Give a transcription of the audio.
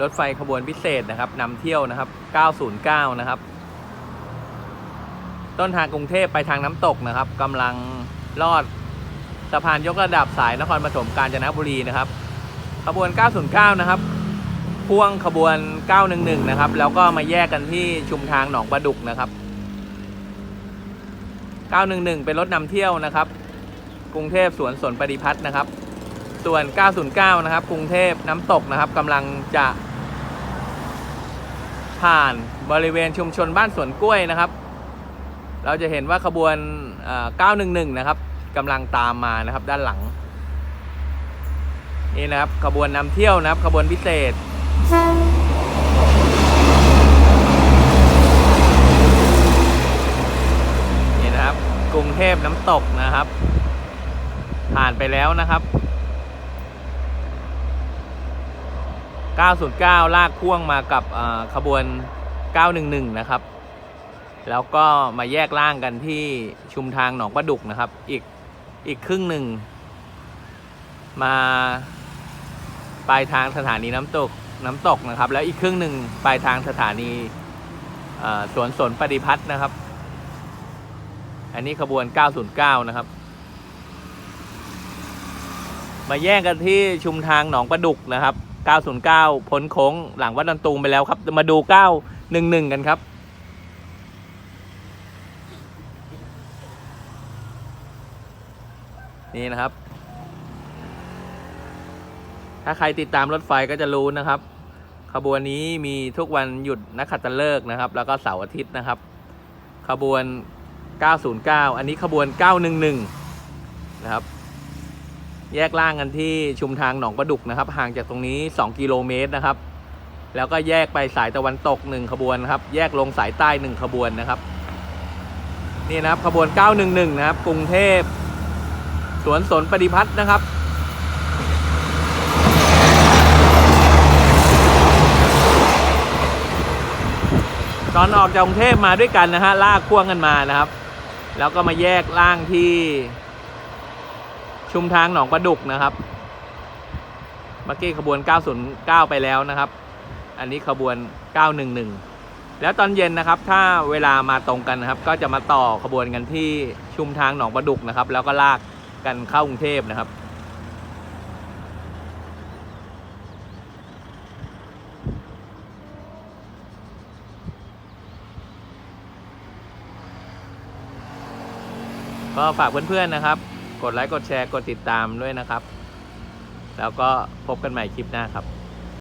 รถไฟขบวนพิเศษนะครับนำเที่ยวนะครับ 909 นะครับ ต้นทางกรุงเทพไปทางน้ำตกนะครับกำลังลอดสะพานยกระดับสายนครปฐมกาญจนบุรีนะครับ ขบวน 909 นะครับ พ่วงขบวน 911 นะครับ แล้วก็มาแยกกันที่ชุมทางหนองประดุกนะครับ 911 เป็นรถนำเที่ยวนะครับ กรุงเทพสวนสนปฏิพัฒน์นะครับ ส่วน 909 นะครับ กรุงเทพน้ำตกนะครับกำลังจะผ่านบริเวณชุมชนบ้านสวนกล้วยนะครับ เราจะเห็นว่าขบวน 911 นะครับกำลังตามมานะครับด้านหลัง นี่นะครับขบวนนำเที่ยวนะครับขบวนพิเศษนี่นะครับ กรุงเทพน้ำตกนะครับ ผ่านไปแล้วนะครับ 909 ลากพ่วงมากับขบวน 911 นะครับ แล้วก็มาแยกล่างกันที่ชุมทางหนองประดุกนะครับ อีกอีกครึ่งหนึ่ง มาปลายทางสถานีน้ำตกน้ำตกนะครับ แล้วอีกครึ่งหนึ่งปลายทางสถานีสวนสนปฏิพัฒน์นะครับ อันนี้ขบวน 909 นะครับ มาแยกกันที่ชุมทางหนองประดุกนะครับ 909 พ้นโค้งหลังวัดดันตูมไปแล้วครับ มาดู 911 กันครับ นี่นะครับ ถ้าใครติดตามรถไฟก็จะรู้นะครับ ขบวนนี้มีทุกวันหยุดนักขัตฤกษ์นะครับ แล้วก็เสาร์อาทิตย์นะครับ ขบวน 909 อันนี้ขบวน 911 นะครับ แยกล่างกันที่ชุมทางหนองประดุกนะครับ ห่างจากตรงนี้ 2 กิโลเมตรนะครับ แล้วก็แยกไปสายตะวันตก 1 ขบวนครับ แยกลงสายใต้ 1 ขบวนนะครับ นี่นะครับขบวน 911 นะครับ กรุงเทพ สวนสนปฏิพัฒน์นะครับตอนออกจากกรุงเทพมาด้วยกันนะฮะลากพ่วงกันมานะครับ แล้วก็มาแยกล่างที่ ชุมทางหนองประดุกนะครับเมื่อกี้ขบวน 909 ไปแล้วนะครับ อันนี้ขบวน 911 แล้วตอนเย็นนะครับ ถ้าเวลามาตรงกันนะครับ ก็จะมาต่อขบวนกันที่ชุมทางหนองประดุกนะครับ แล้วก็ลากกันเข้ากรุงเทพนะครับ ก็ฝากเพื่อนๆนะครับ กดไลค์กดแชร์กดติดตามด้วยนะครับ แล้วก็พบกันใหม่คลิปหน้าครับ